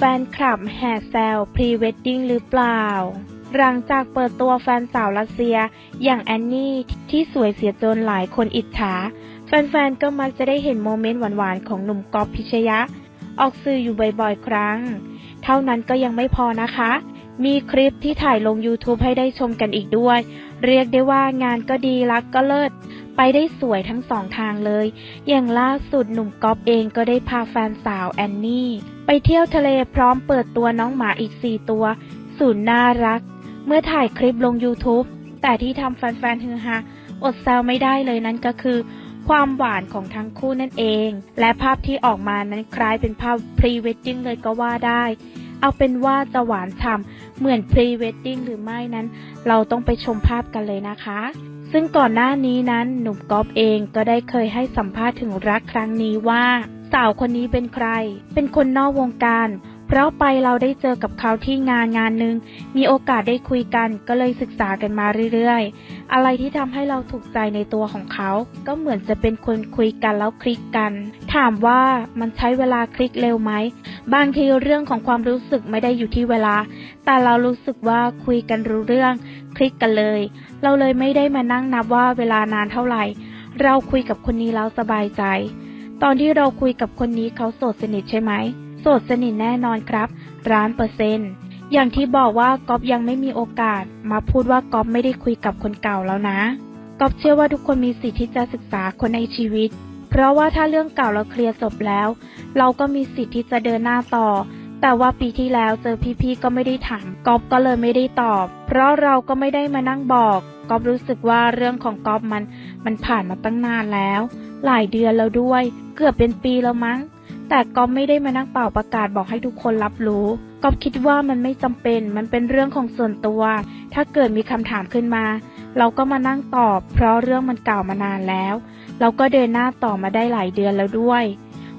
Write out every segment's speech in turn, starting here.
แฟนคลับแห่แซวพรีเวดดิ้งหรือเปล่า หลังจากเปิดตัวแฟนสาวรัสเซีย อย่างแอนนี่ที่สวยเสียจนหลายคนอิจฉา แฟนๆ ก็มักจะได้เห็นโมเมนต์หวานๆ ของหนุ่มกอฟพิชยะ ออกสื่ออยู่บ่อยๆ ครั้ง เท่านั้นก็ยังไม่พอนะคะ มีคลิปที่ถ่ายลง YouTube ให้ได้ชมกันอีกด้วย เรียกได้ว่างานก็ดีรักก็เลิศ ไปได้สวยทั้งสองทางเลย อย่างล่าสุดหนุ่มก๊อฟเองก็ได้พาแฟนสาวแอนนี่ ไปเที่ยวทะเลพร้อมเปิดตัวน้องหมาอีก4ตัว สูนน่ารัก เมื่อถ่ายคลิปลง YouTube แต่ที่ทำแฟนๆฮือฮาอดแซวไม่ได้เลยนั่นก็คือ ความหวานของทั้งคู่นั่นเอง และภาพที่ออกมานั้นคล้ายเป็นภาพพรีเวดดิ้งเลยก็ว่าได้ เอาเป็นว่าจะหวานฉ่ำเหมือนพรีเวดดิ้งหรือไม่นั้น เราต้องไปชมภาพกันเลยนะคะ ซึ่งก่อนหน้านี้นั้นหนุ่มก๊อฟเองก็ได้เคยให้สัมภาษณ์ถึงรักครั้งนี้ว่า สาวคนนี้เป็นใคร เป็นคนนอกวงการ เพราะไปเราได้เจอกับเขาที่งานงานหนึ่งมีโอกาสได้คุยกันก็เลยศึกษากันมาเรื่อยๆ อะไรที่ทำให้เราถูกใจในตัวของเขา ก็เหมือนจะเป็นคนคุยกันแล้วคลิกกัน ถามว่ามันใช้เวลาคลิกเร็วไหม บางทีเรื่องของความรู้สึกไม่ได้อยู่ที่เวลา แต่เรารู้สึกว่าคุยกันรู้เรื่อง คลิกกันเลย เราเลยไม่ได้มานั่งนับว่าเวลานานเท่าไหร่ เราคุยกับคนนี้แล้วสบายใจ ตอนที่เราคุยกับคนนี้เขาโสดสนิทใช่ไหม สดสนิทแน่นอนครับร้านเปอร์เซ็นต์อย่างที่บอกว่าก๊อฟยังไม่มีโอกาส มาพูดว่าก๊อฟไม่ได้คุยกับคนเก่าแล้วนะก๊อฟเชื่อว่าทุกคนมีสิทธิ์ที่จะศึกษาคนในชีวิต เพราะว่าถ้าเรื่องเก่าเราเคลียร์จบแล้ว เราก็มีสิทธิ์ที่จะเดินหน้าต่อ แต่ว่าปีที่แล้วเจอพี่ๆก็ไม่ได้ถามก๊อฟก็เลยไม่ได้ตอบ เพราะเราก็ไม่ได้มานั่งบอกก๊อฟรู้สึกว่าเรื่องของก๊อฟมันมันผ่านมาตั้งนานแล้ว หลายเดือนแล้วด้วย เกือบเป็นปีแล้วมั้ง แต่ก๊อฟไม่ได้มานั่งเป่าประกาศบอกให้ทุกคนรับรู้ก๊อฟคิดว่ามันไม่จำเป็น มันเป็นเรื่องของส่วนตัว ถ้าเกิดมีคำถามขึ้นมา เราก็มานั่งตอบ เพราะเรื่องมันเก่ามานานแล้ว เราก็เดินหน้าต่อมาได้หลายเดือนแล้วด้วย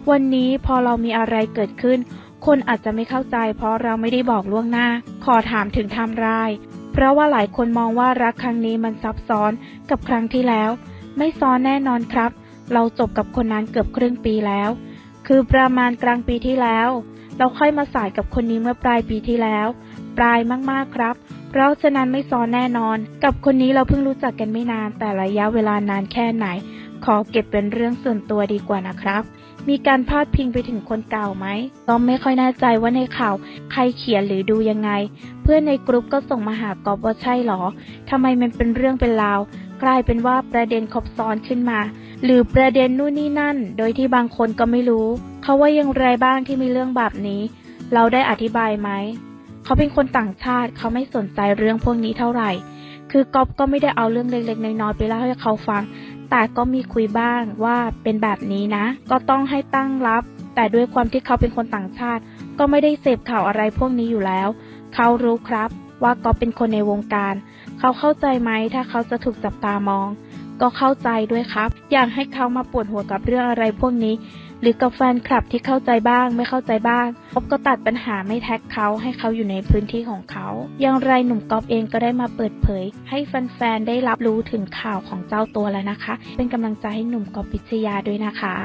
วันนี้พอเรามีอะไรเกิดขึ้น คนอาจจะไม่เข้าใจ เพราะเราไม่ได้บอกล่วงหน้า ขอถามถึงไทม์ไลน์เพราะว่าหลายคนมองว่ารักครั้งนี้มันซับซ้อนกับครั้งที่แล้ว ไม่ซ้อนแน่นอนครับ เราจบกับคนนั้นเกือบครึ่งปีแล้ว คือประมาณกลางปีที่แล้ว เราค่อยมาสายกับคนนี้เมื่อปลายปีที่แล้ว ปลายมากๆครับ เพราะฉะนั้นไม่ซ้อนแน่นอน กับคนนี้เราเพิ่งรู้จักกันไม่นาน แต่ระยะเวลานานแค่ไหน ขอเก็บเป็นเรื่องส่วนตัวดีกว่านะครับ มีการพาดพิงไปถึงคนเก่าไหมก็ไม่ค่อยแน่ใจว่าในข่าวใครเขียนหรือดูยังไง เพื่อนในกรุ๊ปก็ส่งมาหากอบว่าใช่หรอทำไมมันเป็นเรื่องเป็นราว กลายเป็นว่าประเด็นครบซ้อนขึ้นมา หรือประเด็นนู่นนี่นั่น โดยที่บางคนก็ไม่รู้ เขาว่ายังไรบ้างที่มีเรื่องแบบนี้ เราได้อธิบายไหม เขาเป็นคนต่างชาติเขาไม่สนใจเรื่องพวกนี้เท่าไหร่ คือก๊อฟก็ไม่ได้เอาเรื่องเล็กๆน้อยๆไปเล่าให้เขาฟัง แต่ก็มีคุยบ้างว่าเป็นแบบนี้นะ ก็ต้องให้ตั้งรับ แต่ด้วยความที่เขาเป็นคนต่างชาติ ก็ไม่ได้เสพข่าวอะไรพวกนี้อยู่แล้ว เขารู้ครับว่าก๊อฟเป็นคนในวงการ เขาเข้าใจไหมถ้าเขาจะถูกจับตามอง ก็เข้าใจด้วยครับ อยากให้เขามาปวดหัวกับเรื่องอะไรพวกนี้ หรือกับแฟนคลับที่เข้าใจบ้างไม่เข้าใจบ้างก๊อฟก็ตัดปัญหาไม่แท็กเขาให้เขาอยู่ในพื้นที่ของเขาอย่างไรหนุ่มก๊อฟเองก็ได้มาเปิดเผย ให้แฟนๆได้รับรู้ถึงข่าวของเจ้าตัวแล้วนะคะ เป็นกำลังใจให้หนุ่มก๊อฟพิชยาด้วยนะคะ